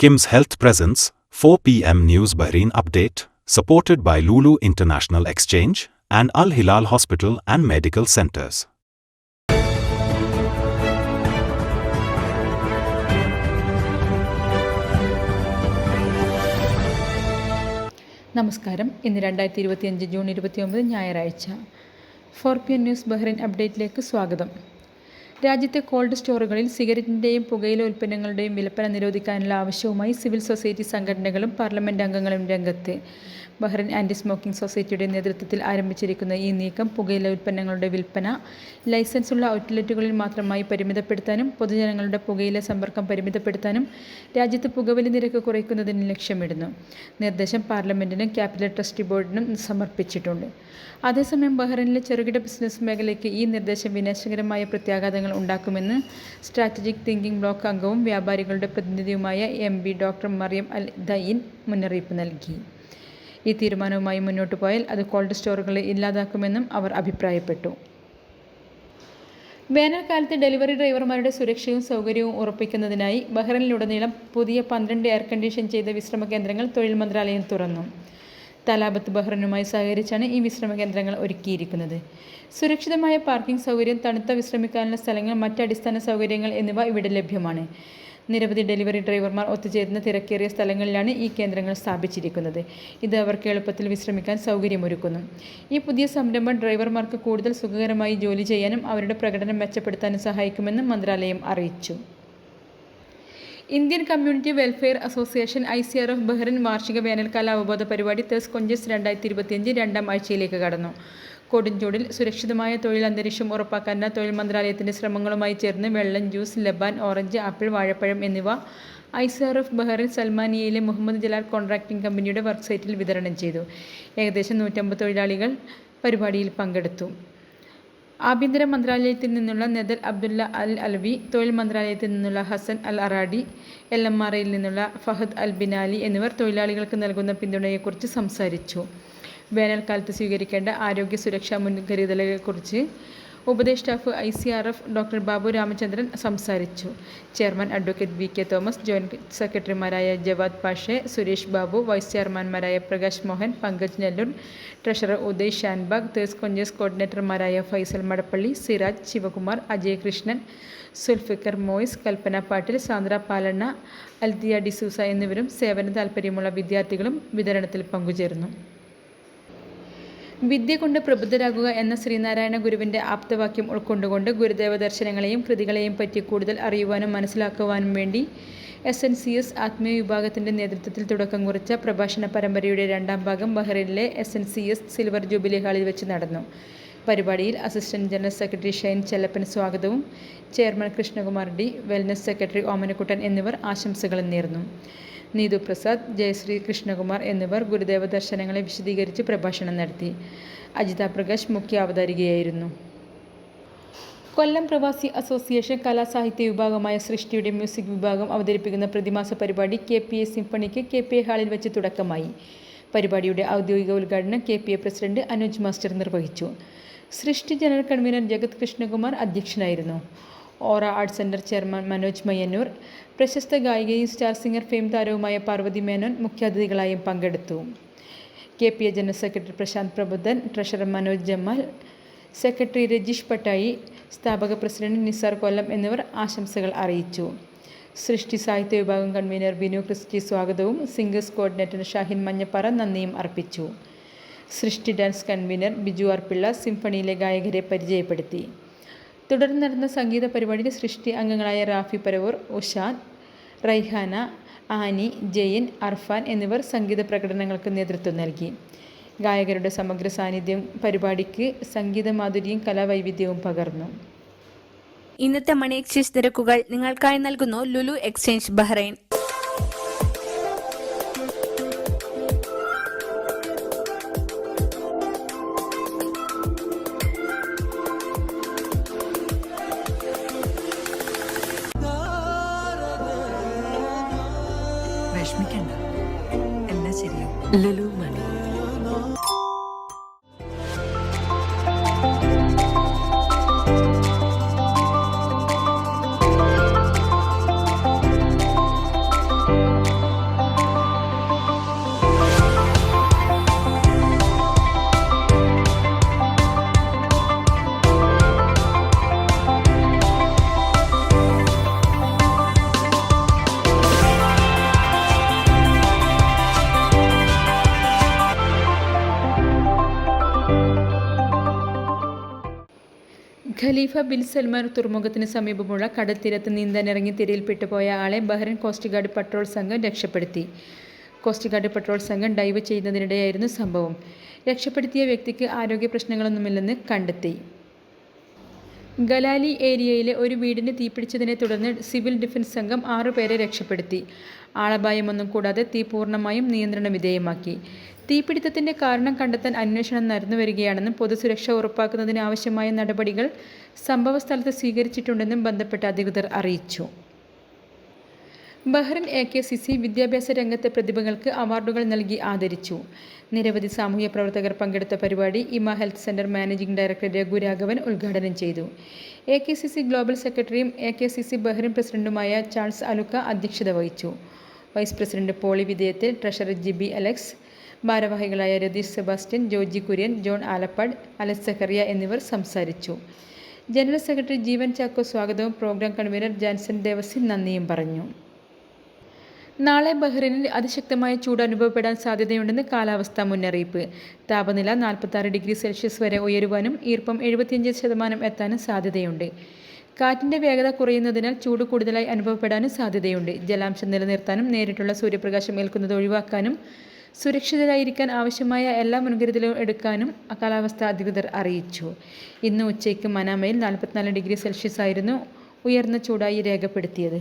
Kim's Health Presence, 4 p.m. News Bahrain Update, supported by Lulu International Exchange and Al Hilal Hospital and Medical Centers. നമസ്കാരം ഇന്ന് രണ്ടായിരത്തി ഇരുപത്തിയഞ്ച് June ഇരുപത്തിയൊമ്പത് ഞായറാഴ്ച four P N news Bahrain അപ്ഡേറ്റിലേക്ക് സ്വാഗതം രാജ്യത്തെ called സ്റ്റോറുകളിൽ സിഗരറ്റിന്റെയും പുകയില ഉൽപ്പന്നങ്ങളുടെയും വിൽപ്പന നിരോധിക്കാനുള്ള ആവശ്യവുമായി സിവിൽ സൊസൈറ്റി സംഘടനകളും പാർലമെന്റ് അംഗങ്ങളും രംഗത്ത്. ബഹ്റൈൻ ആന്റി സ്മോക്കിംഗ് സൊസൈറ്റിയുടെ നേതൃത്വത്തിൽ ആരംഭിച്ചിരിക്കുന്ന ഈ നീക്കം പുകയില ഉൽപ്പന്നങ്ങളുടെ വിൽപ്പന ലൈസൻസുള്ള ഔട്ട്ലെറ്റുകളിൽ മാത്രമായി പരിമിതപ്പെടുത്താനും പൊതുജനങ്ങളുടെ പുകയില സമ്പർക്കം പരിമിതപ്പെടുത്താനും രാജ്യത്ത് പുകവലി നിരക്ക് കുറയ്ക്കുന്നതിന് ലക്ഷ്യമിടുന്നു. നിർദ്ദേശം പാർലമെന്റിനും ക്യാപിറ്റൽ ട്രസ്റ്റി ബോർഡിനും സമർപ്പിച്ചിട്ടുണ്ട്. അതേസമയം ബഹ്റൈനിലെ ചെറുകിട ബിസിനസ് മേഖലയ്ക്ക് ഈ നിർദ്ദേശം വിനാശകരമായ പ്രത്യാഘാതങ്ങൾ ഉണ്ടാക്കുമെന്ന് സ്ട്രാറ്റജിക് തിങ്കിംഗ് ബ്ലോക്ക് അംഗവും വ്യാപാരികളുടെ പ്രതിനിധിയുമായ M B doctor Mariam Al ദയിൻ മുന്നറിയിപ്പ് നൽകി. ഈ തീരുമാനവുമായി മുന്നോട്ട് പോയാൽ അത് കോൾഡ് സ്റ്റോറുകളെ ഇല്ലാതാക്കുമെന്നും അവർ അഭിപ്രായപ്പെട്ടു. വേനൽക്കാലത്ത് ഡെലിവറി ഡ്രൈവർമാരുടെ സുരക്ഷയും സൗകര്യവും ഉറപ്പിക്കുന്നതിനായി ബഹ്റൈനിലുടനീളം പുതിയ പന്ത്രണ്ട് എയർ കണ്ടീഷൻ ചെയ്ത വിശ്രമ കേന്ദ്രങ്ങൾ തൊഴിൽ മന്ത്രാലയം തുറന്നു. തലാബത്ത് ബഹ്റിനുമായി സഹകരിച്ചാണ് ഈ വിശ്രമ കേന്ദ്രങ്ങൾ ഒരുക്കിയിരിക്കുന്നത്. സുരക്ഷിതമായ പാർക്കിംഗ് സൗകര്യം തണുത്ത വിശ്രമിക്കാനുള്ള സ്ഥലങ്ങൾ മറ്റ് അടിസ്ഥാന സൗകര്യങ്ങൾ എന്നിവ ഇവിടെ ലഭ്യമാണ്. നിരവധി ഡെലിവറി ഡ്രൈവർമാർ ഒത്തുചേരുന്ന തിരക്കേറിയ സ്ഥലങ്ങളിലാണ് ഈ കേന്ദ്രങ്ങൾ സ്ഥാപിച്ചിരിക്കുന്നത്. ഇത് അവർക്ക് എളുപ്പത്തിൽ വിശ്രമിക്കാൻ സൗകര്യമൊരുക്കുന്നു. ഈ പുതിയ സംരംഭം ഡ്രൈവർമാർക്ക് കൂടുതൽ സുഖകരമായി ജോലി ചെയ്യാനും അവരുടെ പ്രകടനം മെച്ചപ്പെടുത്താനും സഹായിക്കുമെന്നും മന്ത്രാലയം അറിയിച്ചു. Indian community welfare association I C R F Bahrain വാർഷിക വേനൽക്കാല അവബോധ പരിപാടി തെസ് കൊഞ്ചസ് രണ്ടായിരത്തി ഇരുപത്തിയഞ്ച് രണ്ടാം ആഴ്ചയിലേക്ക് കടന്നു. കൊടുംചൂടിൽ സുരക്ഷിതമായ തൊഴിൽ അന്തരീക്ഷം ഉറപ്പാക്കാൻ തൊഴിൽ മന്ത്രാലയത്തിന്റെ ശ്രമങ്ങളുമായി ചേർന്ന് വെള്ളം ജ്യൂസ് ലബാൻ ഓറഞ്ച് ആപ്പിൾ വാഴപ്പഴം എന്നിവ I C R F Bahrain സൽമാനിയയിലെ Muhammad Jalal contracting കമ്പനിയുടെ വർക്ക് സൈറ്റിൽ വിതരണം ചെയ്തു. ഏകദേശം നൂറ്റമ്പത് തൊഴിലാളികൾ പരിപാടിയിൽ പങ്കെടുത്തു. ആഭ്യന്തര മന്ത്രാലയത്തിൽ നിന്നുള്ള നെദൽ അബ്ദുല്ല അൽ അൽവി തൊഴിൽ മന്ത്രാലയത്തിൽ നിന്നുള്ള Hassan Al Aradi L M R ഐയിൽ നിന്നുള്ള ഫഹദ് അൽ ബിനാലി എന്നിവർ തൊഴിലാളികൾക്ക് നൽകുന്ന പിന്തുണയെക്കുറിച്ച് സംസാരിച്ചു. വേനൽക്കാലത്ത് സ്വീകരിക്കേണ്ട ആരോഗ്യ സുരക്ഷാ മുൻകരുതലുകളെക്കുറിച്ച് ഉപദേഷ്ടാവ് I C R F doctor Babu Ramachandran സംസാരിച്ചു. Chairman advocate V K Thomas joint സെക്രട്ടറിമാരായ Javad Paasche Suresh Babu vice ചെയർമാൻമാരായ പ്രകാശ് മോഹൻ പങ്കജ് നെല്ലൂർ ട്രഷറർ ഉദയ് ഷാൻബാഗ് തേസ് കൊഞ്ചേസ് കോർഡിനേറ്റർമാരായ ഫൈസൽ മടപ്പള്ളി സിറാജ് ശിവകുമാർ അജയ് കൃഷ്ണൻ സുൽഫിക്കർ മോയിസ് കൽപ്പന പാട്ടിൽ സാന്ദ്ര പാലണ്ണ അൽദിയ ഡിസൂസ എന്നിവരും സേവന താൽപ്പര്യമുള്ള വിദ്യാർത്ഥികളും വിതരണത്തിൽ പങ്കുചേർന്നു. വിദ്യ കൊണ്ട് പ്രബുദ്ധരാകുക എന്ന ശ്രീനാരായണ ഗുരുവിന്റെ ആപ്തവാക്യം ഉൾക്കൊണ്ടുകൊണ്ട് ഗുരുദേവ ദർശനങ്ങളെയും കൃതികളെയും പറ്റി കൂടുതൽ അറിയുവാനും മനസ്സിലാക്കുവാനും വേണ്ടി എസ് എൻ സി എസ് ആത്മീയ വിഭാഗത്തിന്റെ നേതൃത്വത്തിൽ തുടക്കം കുറിച്ച പ്രഭാഷണ പരമ്പരയുടെ രണ്ടാം ഭാഗം ബഹ്റൈനിലെ S N C S silver jubilee ഹാളിൽ വെച്ച് നടന്നു. പരിപാടിയിൽ assistant general secretary Shine Chellappan സ്വാഗതവും chairman Krishnakumar D wellness secretary Omanakuttan എന്നിവർ ആശംസകളും നേർന്നു. നീതു പ്രസാദ് ജയശ്രീ കൃഷ്ണകുമാർ എന്നിവർ ഗുരുദേവ ദർശനങ്ങളെ വിശദീകരിച്ച് പ്രഭാഷണം നടത്തി. അജിത പ്രകാശ് മുഖ്യ അവതാരികയായിരുന്നു. കൊല്ലം പ്രവാസി അസോസിയേഷൻ കലാസാഹിത്യ വിഭാഗമായ സൃഷ്ടിയുടെ മ്യൂസിക് വിഭാഗം അവതരിപ്പിക്കുന്ന പ്രതിമാസ പരിപാടി കെ പി എ സിംഫണിക്ക് കെ പി എ ഹാളിൽ വെച്ച് തുടക്കമായി. പരിപാടിയുടെ ഔദ്യോഗിക ഉദ്ഘാടനം K P A president Anuj master നിർവഹിച്ചു. സൃഷ്ടി ജനറൽ കൺവീനർ ജഗത് കൃഷ്ണകുമാർ അധ്യക്ഷനായിരുന്നു. Aura arts centre chairman Manoj Mayyannur പ്രശസ്ത ഗായികയും സ്റ്റാർ സിംഗർ ഫെയിം താരവുമായ പാർവതി മേനോൻ മുഖ്യാതിഥികളായും പങ്കെടുത്തു. K P A general secretary Prashanth Prabuddhan treasurer Manoj Jamal secretary Rajeesh Pattayi സ്ഥാപക പ്രസിഡന്റ് നിസാർ കൊല്ലം എന്നിവർ ആശംസകൾ അറിയിച്ചു. സൃഷ്ടി സാഹിത്യ വിഭാഗം കൺവീനർ ബിനു ക്രിസ്റ്റി സ്വാഗതവും സിംഗേഴ്സ് കോർഡിനേറ്റർ ഷാഹിൻ മഞ്ഞപ്പാറ നന്ദിയും അർപ്പിച്ചു. സൃഷ്ടി ഡാൻസ് കൺവീനർ ബിജു ആർപിള്ള സിംഫണിയിലെ ഗായകരെ പരിചയപ്പെടുത്തി. തുടർന്ന് നടന്ന സംഗീത പരിപാടിയിൽ സൃഷ്ടി അംഗങ്ങളായ റാഫി പരവൂർ ഉഷാദ് റൈഹാന ആനി ജയൻ അർഫാൻ എന്നിവർ സംഗീത പ്രകടനങ്ങൾക്ക് നേതൃത്വം നൽകി. ഗായകരുടെ സമഗ്ര സാന്നിധ്യം പരിപാടിക്ക് സംഗീത മാധുര്യവും കലാവൈവിധ്യവും പകർന്നു. ഇന്നത്തെ മണി എക്സ്ചേഞ്ച് നിരക്കുകൾ നിങ്ങൾക്കായി നൽകുന്നു ലുലു എക്സ്ചേഞ്ച് ബഹ്റൈൻ. ശരിയാവും ലുലു ഖലീഫ ബിൻ സൽമാൻ തുറമുഖത്തിന് സമീപമുള്ള കടൽത്തീരത്ത് നീന്താനിറങ്ങി തിരയിൽപ്പെട്ടു പോയ ആളെ ബഹ്റൈൻ കോസ്റ്റ് ഗാർഡ് പട്രോൾ സംഘം രക്ഷപ്പെടുത്തി. കോസ്റ്റ് ഗാർഡ് പട്രോൾ സംഘം ഡൈവ് ചെയ്യുന്നതിനിടെയായിരുന്നു സംഭവം. രക്ഷപ്പെടുത്തിയ വ്യക്തിക്ക് ആരോഗ്യ പ്രശ്നങ്ങളൊന്നുമില്ലെന്ന് കണ്ടെത്തി. ഗലാലി ഏരിയയിലെ ഒരു വീടിന് തീപിടിച്ചതിനെ തുടർന്ന് സിവിൽ ഡിഫൻസ് സംഘം ആറുപേരെ രക്ഷപ്പെടുത്തി. ആളപായമൊന്നും കൂടാതെ തീ പൂർണമായും നിയന്ത്രണ വിധേയമാക്കി തീപിടുത്തത്തിന്റെ കാരണം കണ്ടെത്താൻ അന്വേഷണം നടന്നുവരികയാണെന്നും പൊതുസുരക്ഷ ഉറപ്പാക്കുന്നതിന് ആവശ്യമായ നടപടികൾ സംഭവസ്ഥലത്ത് സ്വീകരിച്ചിട്ടുണ്ടെന്നും ബന്ധപ്പെട്ട അധികൃതർ അറിയിച്ചു. Bahrain A K C C വിദ്യാഭ്യാസ രംഗത്തെ പ്രതിഭകൾക്ക് അവാർഡുകൾ നൽകി ആദരിച്ചു. നിരവധി സാമൂഹ്യ പ്രവർത്തകർ പങ്കെടുത്ത പരിപാടി ഇമ ഹെൽത്ത് സെന്റർ മാനേജിംഗ് ഡയറക്ടർ രഘുരാഘവൻ ഉദ്ഘാടനം ചെയ്തു. A K C C global സെക്രട്ടറിയും A K C C Bahrain പ്രസിഡന്റുമായ ചാൾസ് അലുക്ക അധ്യക്ഷത വഹിച്ചു. വൈസ് പ്രസിഡന്റ് പോളി വിധേയത്തിൽ ട്രഷറർ ജിബി അലക്സ് ഭാരവാഹികളായ Ratheesh Sebastian Joji Kurian John Alappat Alex Zacharia എന്നിവർ സംസാരിച്ചു. ജനറൽ സെക്രട്ടറി ജീവൻ ചാക്കോ സ്വാഗതവും പ്രോഗ്രാം കൺവീനർ ജാൻസൺ ദേവസിൻ നന്ദിയും പറഞ്ഞു. നാളെ ബഹ്റിനിൽ അതിശക്തമായ ചൂട് അനുഭവപ്പെടാൻ സാധ്യതയുണ്ടെന്ന് കാലാവസ്ഥാ മുന്നറിയിപ്പ്. താപനില നാൽപ്പത്താറ് ഡിഗ്രി സെൽഷ്യസ് വരെ ഉയരുവാനും ഈർപ്പം എഴുപത്തിയഞ്ച് ശതമാനം എത്താനും സാധ്യതയുണ്ട്. കാറ്റിന്റെ വേഗത കുറയുന്നതിനാൽ ചൂട് കൂടുതലായി അനുഭവപ്പെടാനും സാധ്യതയുണ്ട്. ജലാംശം നിലനിർത്താനും നേരിട്ടുള്ള സൂര്യപ്രകാശം ഏൽക്കുന്നത് ഒഴിവാക്കാനും സുരക്ഷിതരായിരിക്കാൻ ആവശ്യമായ എല്ലാ മുൻകരുതലും എടുക്കാനും കാലാവസ്ഥാ അധികൃതർ അറിയിച്ചു. ഇന്ന് ഉച്ചയ്ക്ക് മനാമയിൽ നാൽപ്പത്തിനാല് ഡിഗ്രി സെൽഷ്യസ് ആയിരുന്നു ഉയർന്ന ചൂടായി രേഖപ്പെടുത്തിയത്.